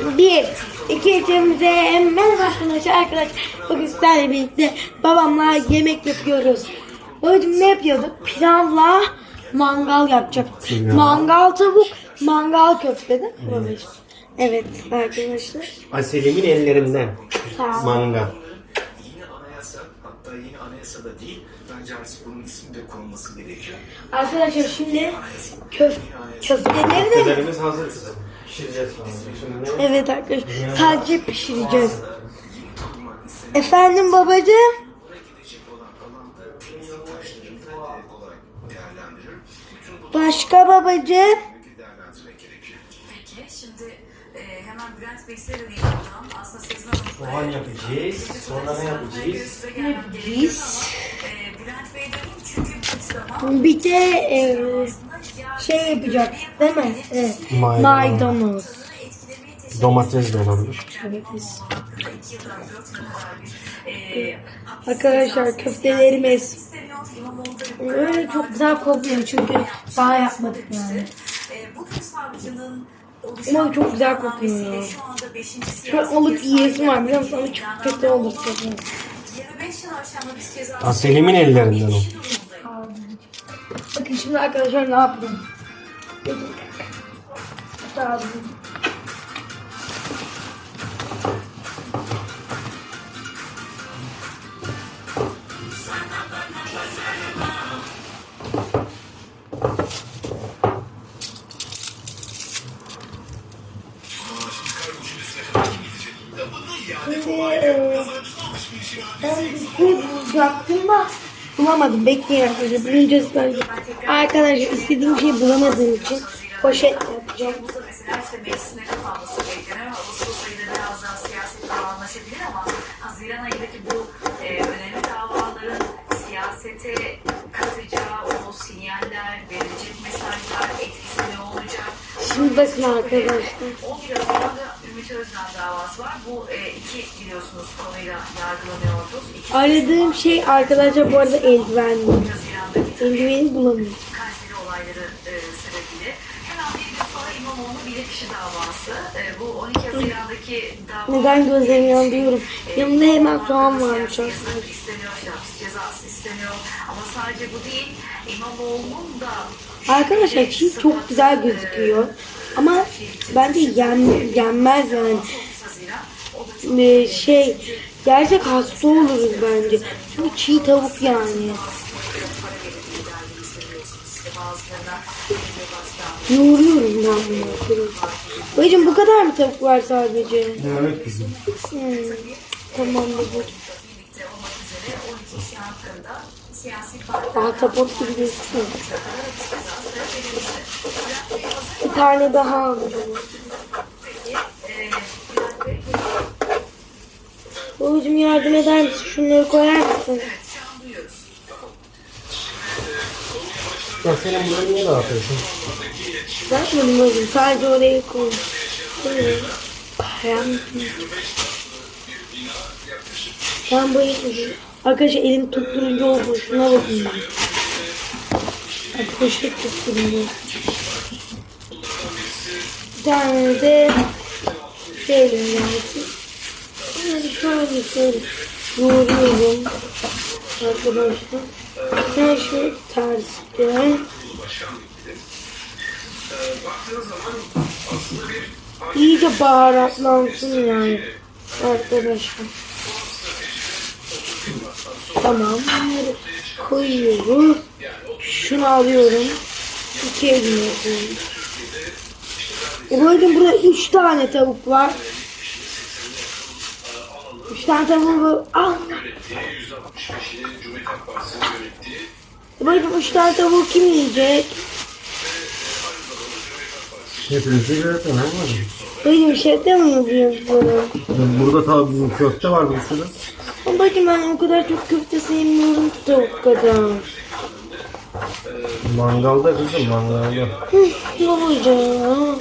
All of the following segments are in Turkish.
Bir, iki, üçümüze merhaba arkadaşlar. Arkadaşlar bugün sizlerle birlikte babamla yemek yapıyoruz. Babacım ne yapıyorduk? Pilavla mangal yapacaktık. Pilav. Mangal tavuk, mangal köfte değil mi babacım? Evet arkadaşlar. Aselim'in ellerinden. Sağ ol. Manga. Hatta yeni anayasada değil, bence artık bunun ismi de konulması gerekiyor. Arkadaşlar şimdi köf köfteleri de Köftelerimiz hazır kızım. Pişireceğiz falan. Evet arkadaşlar sadece pişireceğiz. Efendim bu Başka gerekiyor. Peki şimdi e, hemen Bülent Bey size de diyeceğim. Aslında Sezin Hanım soğan yapacağız. Sonra ne yapacağız? ama e, Bülent Bey dedim çünkü bu zaman bir de e, şey yapacak değil mi? Evet. Maydanoz. Maydanoz. Domates de olabilir. Evet, Arkadaşlar köftelerimiz öyle çok güzel kokuyor çünkü daha yapmadık yani. E, Ama çok güzel kokuyor ya. Şu anda 5. Şu an alıp yiyesim var biliyor musun? Ama çok kötü olur tabii. 25 yıl aşan hapis cezası. Aselim'in ellerinden o. Bakın şimdi arkadaşlar ne e, ben bir şey bulacaktım da bulamadım. Bekleyin arkadaşlar. Bulunca söyleyeceğim. Arkadaşlar istediğim şeyi bulamadığım için poşet yapacağım. Haziran ayındaki bu önemli davaların siyasete katacağı o sinyaller, verilecek mesajlar etkisi ne olacak? Şimdi bakın arkadaşlar. 11 Haziran'da Ümit Özdağ davası var. Bu e, iki biliyorsunuz konuyla yargılanıyordu. İki Aradığım şey arkadaşlar bu arada eldiven. Eldiveni bulamıyorum. Kayseri olayları e, sebebiyle. Hemen bir gün sonra İmamoğlu bilirkişi davası. E, bu 12 Haziran'daki dava... Neden gözlerimi yandırıyorum? Yanımda hemen soğan varmış yasak isteniyor, hapis cezası isteniyor. Ama sadece bu değil, İmamoğlu'nun da... Arkadaşlar çiğ çok güzel gözüküyor. Ama bence yen, yenmez yani. 9 Haziran, o da çok Ee, şey gerçek hasta oluruz bence. Çünkü çiğ tavuk yani. Yoğuruyorum ben bunu. Bacım bu kadar mı tavuk var sadece? Evet kızım. Hmm. Tamam babacım. birlikte olmak üzere 12 kişi hakkında siyasi partiler Ahtapot gibi gözüküyor. hapis cezası verilmişti. Bülent Bey hazır Bir tane daha Bey, Babacım yardım eder misin? Şunları koyar mısın? Ya senin bunu niye dağıtıyorsun? Bakmadım babacım. Sadece oraya koy. Param. Ben bu Arkadaşlar elim tutturunca oldu. Şuna bakın. Bak poşet tutturunca tane de şöyle lazım. Şöyle şöyle vuruyorum arkadaşlar. Her şey tersine. İyice baharatlansın yani arkadaşlar. Tamam. Bunları koyuyoruz. Şunu alıyorum. İkiye biniyorum yapıyorum. E bakın burada üç tane tavuk var. Üç tane tavuğu al. E bakın üç tane tavuğu kim yiyecek? Hepinizi gördün ama. Şey de mi yapıyorsun? Burada tabii köfte var bir sürü. Ama bakın ben o kadar çok köfte sevmiyorum ki tavuk kadar. Mangalda kızım mangalda. Olacak?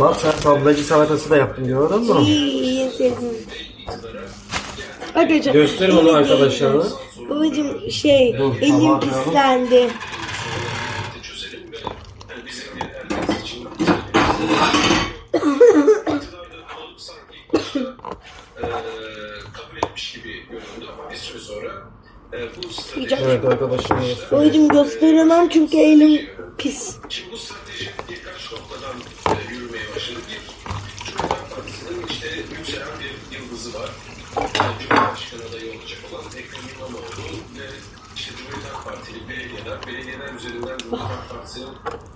Bak sen tablacı salatası da yaptın gördün mü? İyi, sevdim. Arkadaşlar, Göster onu arkadaşlarına. Babacım şey, Dur, elim koyalım. pislendi. sanki eee, kabul etmiş gibi göründü ama bir süre sonra eee, bu strateji Evet arkadaşlar. Babacım gösteremem çünkü elim pis. Şimdi bu strateji birkaç noktadan e, yürümeye başladı. Bir, Cumhuriyet Partisi'nin işte yükselen bir yıldızı var. Cumhurbaşkanı adayı olacak olan Ekrem İmamoğlu ve işte Cumhuriyet Halk Partili belediyeler, belediyeler üzerinden Cumhuriyet Halk Partisi'nin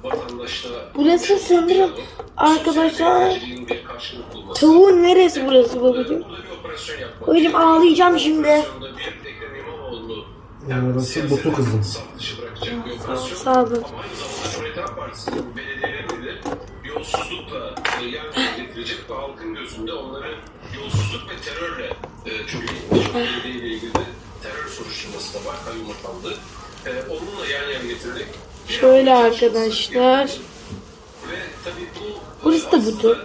vatandaşla Burası sanırım arkadaşlar tavuğun neresi burası yapmak. Babacım ağlayacağım şimdi. Orası botu kızım. Sağ olun. Yolsuzlukla yana getirecek ve halkın gözünde onları yolsuzluk ve terörle e, çünkü birçok belediyeyle ilgili de terör soruşturması da var, kayyum atandı. E, onunla yan yana getirerek Şöyle arkadaşlar. ve tabii bu Burası da budur.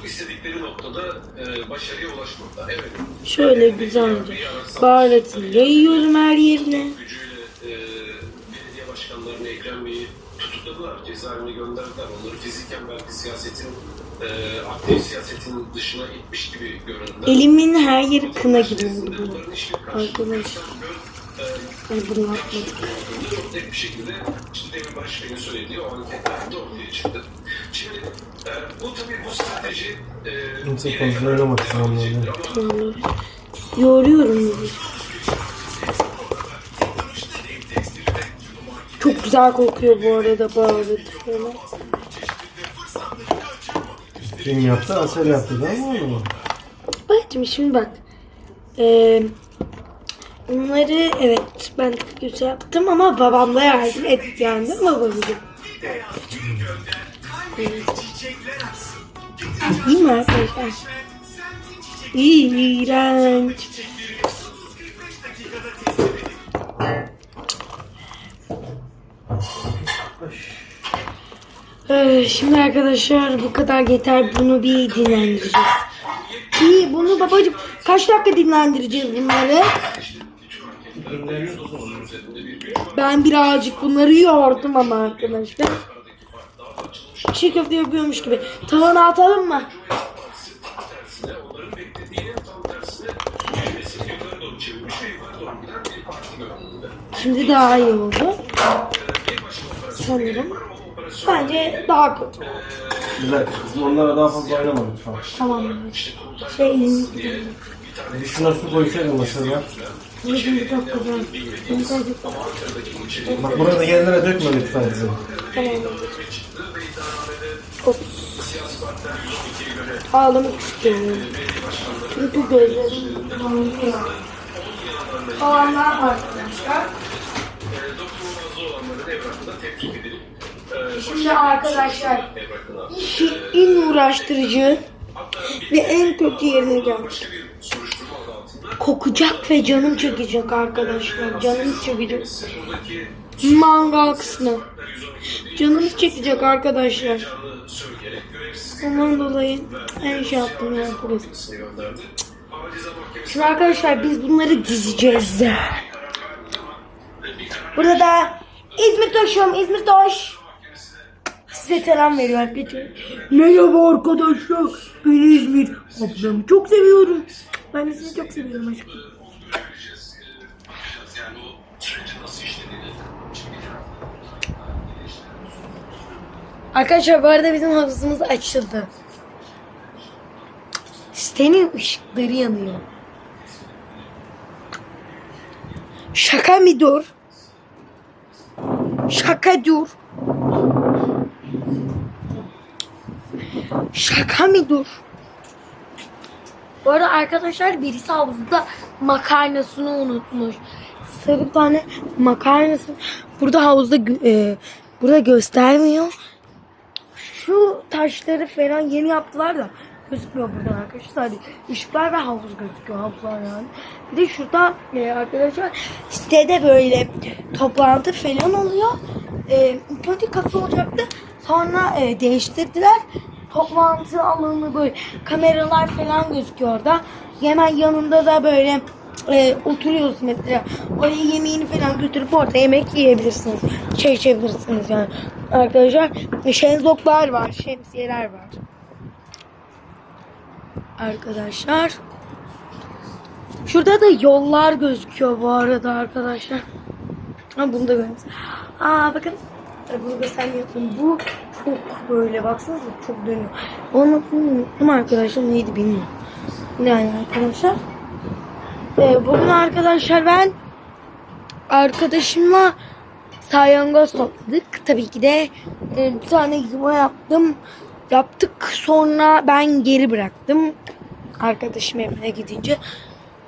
Çok istedikleri noktada e, başarıya ulaşmakta. Evet. Şöyle güzelce baharatını yayıyorum her yerine. gücüyle e, belediye başkanlarını Ekrem Bey'i tutukladılar, cezaevine gönderdiler. Onları fiziken belki siyasetin, e, aktif siyasetin dışına itmiş gibi göründüler. Elimin her yeri kına gibi oldu bu. Ay bunu yapmadık. net bir şekilde işte demin Bey'in söylediği o anketlerde ortaya çıktı. Şimdi e, bu tabii bu strateji e, Kimse oynamadı sanırım. ama Yoğuruyorum bunu. Çok güzel kokuyor bu arada baharatı falan. Kim yaptı? Asel yaptı değil mi oğlum? Babacım şimdi bak. Ee, bunları evet ben kötü yaptım ama babam da yardım etti yani ama babacım. Evet. İyi mi arkadaşlar? İğrenç. Şimdi arkadaşlar bu kadar yeter. Bunu bir dinlendireceğiz. İyi bunu babacım kaç dakika dinlendireceğiz bunları? Ben birazcık bunları yordum ama arkadaşlar. Çiğ köfte yapıyormuş gibi. Tavana atalım mı? Şimdi daha iyi oldu. Sanırım. Bence daha kötü. Güzel. Onlara daha fazla oynama lütfen. Tamam. Şey, Bir şuna su mesela. babacım bu çok güzel. Koyduk. Bak burada yerlere dökme lütfen kızım. Tamam. Of. Ağlamak istiyorum. Çünkü gözlerim yanıyor. Olanlar arkadaşlar. e, Şimdi arkadaşlar evrakına işi en uğraştırıcı ve en kötü yerine geldik. başka bir soruşturma adı altında Kokacak ve canım çekecek arkadaşlar. Canımız çekecek. Mangal kısmı. Canımız çekecek arkadaşlar. Ondan dolayı en şey yaptım ya burası. Şimdi arkadaşlar biz bunları dizeceğiz de. Burada İzmir Toş'um, İzmir Toş. Size selam veriyor arkadaşlar. Merhaba arkadaşlar. Ben İzmir. Ablamı çok seviyorum. Ben de sizi çok seviyorum aşkım. Arkadaşlar bu arada bizim havuzumuz açıldı. Sitenin ışıkları yanıyor. Şaka mı dur? Şaka dur. Şaka mı dur? Bu arada arkadaşlar birisi havuzda makarnasını unutmuş. Sarı tane makarnası. Burada havuzda e, burada göstermiyor. Şu taşları falan yeni yaptılar da gözükmüyor buradan arkadaşlar. Sadece ışıklar ve havuz gözüküyor havuzlar yani. Bir de şurada e, arkadaşlar sitede böyle toplantı falan oluyor. E, ilk kafe olacaktı. Sonra e, değiştirdiler. Toplantı alanı böyle kameralar falan gözüküyor orada. Hemen yanında da böyle e, oturuyoruz mesela. Oraya yemeğini falan götürüp orada yemek yiyebilirsiniz. Çay içebilirsiniz yani. Arkadaşlar şenzoklar var, şemsiyeler var. Arkadaşlar. Şurada da yollar gözüküyor bu arada arkadaşlar. Ha bunu da görüyoruz. Aa bakın. Bunu göstermiyorum. Bu çok böyle baksanıza çok dönüyor. Onu unuttum arkadaşlar neydi bilmiyorum. Yani arkadaşlar. Ee, bugün arkadaşlar ben arkadaşımla salyangoz topladık. Tabii ki de e, bir tane yuva yaptım. Yaptık sonra ben geri bıraktım. Arkadaşım evine gidince.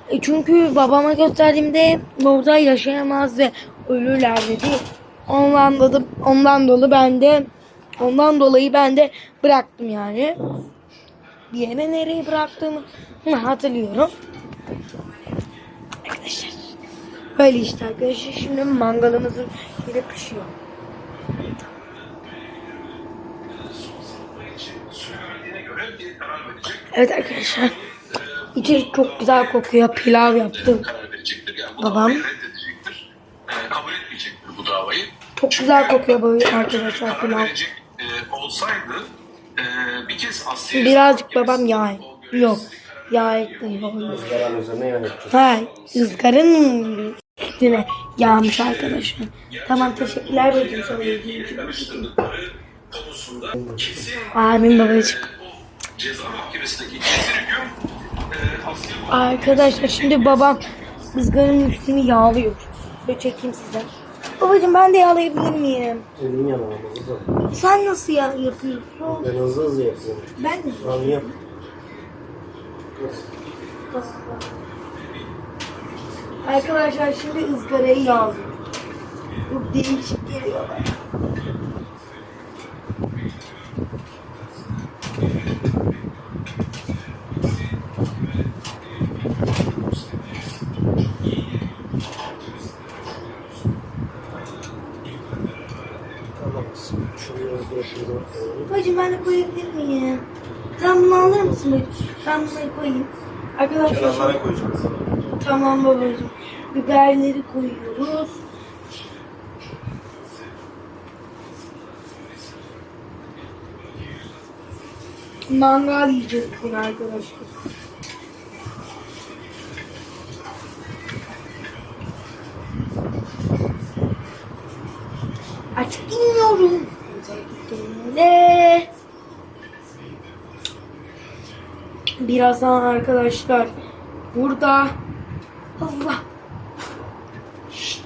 E, çünkü babama gösterdiğimde orada yaşayamaz ve ölürler dedi. Ondan dolayı, ondan dolayı ben de ondan dolayı ben de bıraktım yani. Bir yere nereye bıraktığımı hatırlıyorum. Arkadaşlar. Böyle işte arkadaşlar. Şimdi mangalımızın biri pişiyor. Evet arkadaşlar. İçeri çok güzel kokuyor. Pilav yaptım. Yani Babam. Ee, kabul etmeyecektir bu davayı. Çok güzel kokuyor böyle arkadaşlar pilav. verecek Birazcık babam yağ Yok. Yağ ekliyor. Izgaranın üzerine yağ yapacağız. Ha, ızgaranın üstüne yağmış arkadaşlar. Tamam teşekkürler bacım sana ilgili için. Amin babacığım. Arkadaşlar şimdi babam ızgaranın üstünü yağlıyor. Böyle çekeyim size. Babacığım ben de yağlayabilir miyim? Elin yanına hızlı. Sen nasıl ya yapıyorsun? Ben hızlı hızlı yapıyorum. Ben de. Al yap. Arkadaşlar şimdi ızgarayı yağlıyor. Bu değişik geliyor bana. Tamam. Şuraya bırakıyorum. Bacım ben de koyabilir miyim? Sen bunu alır mısın bacım? Ben bunları koyayım. Kenarlara koyacağım. tamam babacığım. Biberleri koyuyoruz. Mangal yiyeceğiz bugün arkadaşlar. Artık bilmiyorum. Birazdan arkadaşlar burada Allah Şşt.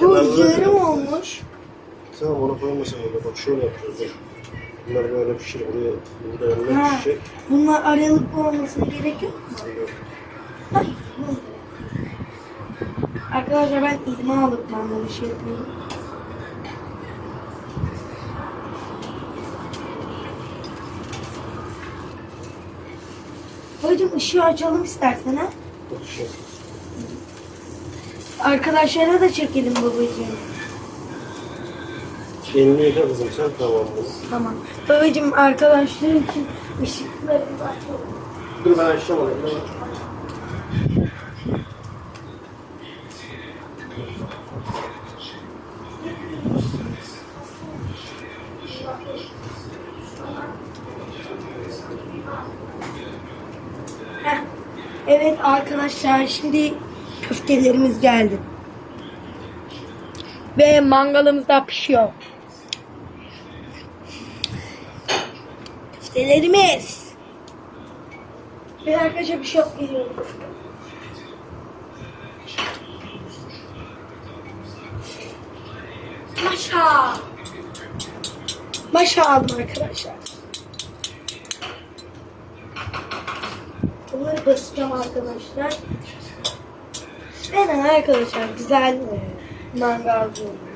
Bu yarım olmuş. Tamam onu koymasın burada. Bak şöyle. Dur. Bunlar böyle pişir. Buraya, burada yanına pişecek. bunlar aralıklı olmasına gerek yok mu? Ay, ne oldu? Arkadaşlar ben idman alıp mangalı şey yapıyorum. Babacım ışığı açalım istersen ha. Arkadaşlara da çekelim babacığım. Elini yıka kızım sen tamam bunu. Tamam. Babacığım arkadaşlar için ışıkları açalım. Dur ben açacağım onu. Heh. Evet arkadaşlar şimdi köftelerimiz geldi. Ve mangalımız da pişiyor. Köftelerimiz. Ve arkadaşlar bir şey yok geliyor. Maşa. Maşa aldım arkadaşlar. Bunları basacağım arkadaşlar. Aynen arkadaşlar güzel e, mangal bu.